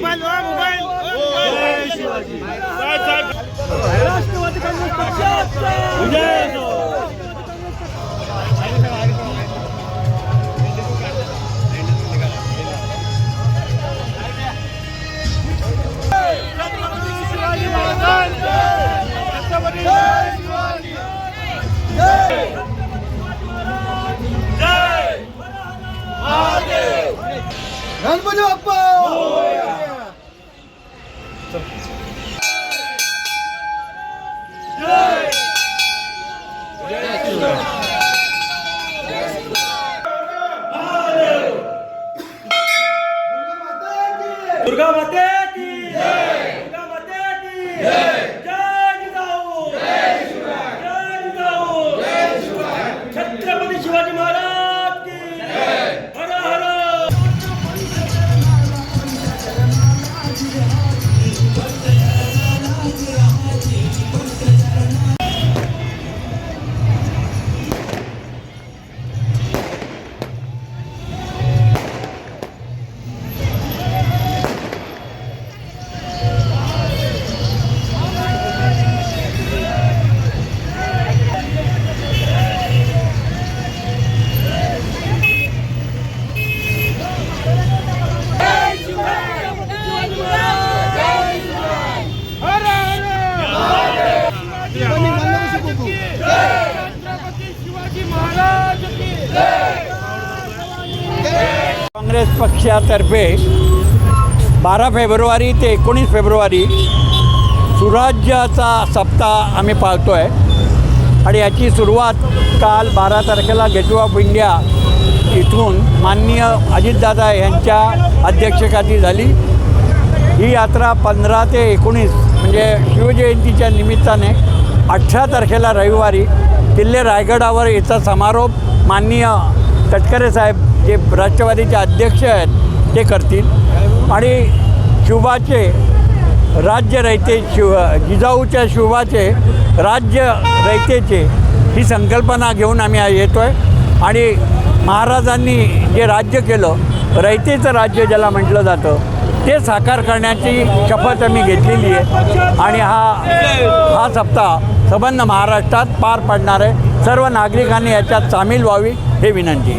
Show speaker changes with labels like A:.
A: जय mobile mobile.
B: Rashtravadi Congress पक्षाचा
C: काँग्रेस पक्षातर्फे बारा फेब्रुवारी ते एकोणीस फेब्रुवारी सुराज्याचा सप्ताह आम्ही पाळतो आहे आणि याची सुरुवात काल बारा तारखेला गेट ऑफ इंडिया इथून माननीय अजितदादा यांच्या अध्यक्षतेखाली झाली. ही यात्रा पंधरा ते एकोणीस म्हणजे शिवजयंतीच्या निमित्ताने अठरा तारखेला रविवारी किल्ले रायगडावर याचा समारोप माननीय तटकरे साहेब जे राष्ट्रवादीचे अध्यक्ष आहेत ते करतील. आणि शिवबाचे राज्य रयते शिव जिजाऊच्या शिवबाचे राज्य रयतेचे ही संकल्पना घेऊन आम्ही येतो आहे आणि महाराजांनी जे राज्य केलं रयतेचं राज्य ज्याला म्हटलं जातं ते साकार करण्याची शपथ आम्ही घेतलेली आहे. आणि हा हा सप्ताह संबंध महाराष्ट्रात पार पडणार आहे. सर्व नागरिकांनी याच्यात सामील व्हावी हे विनंती.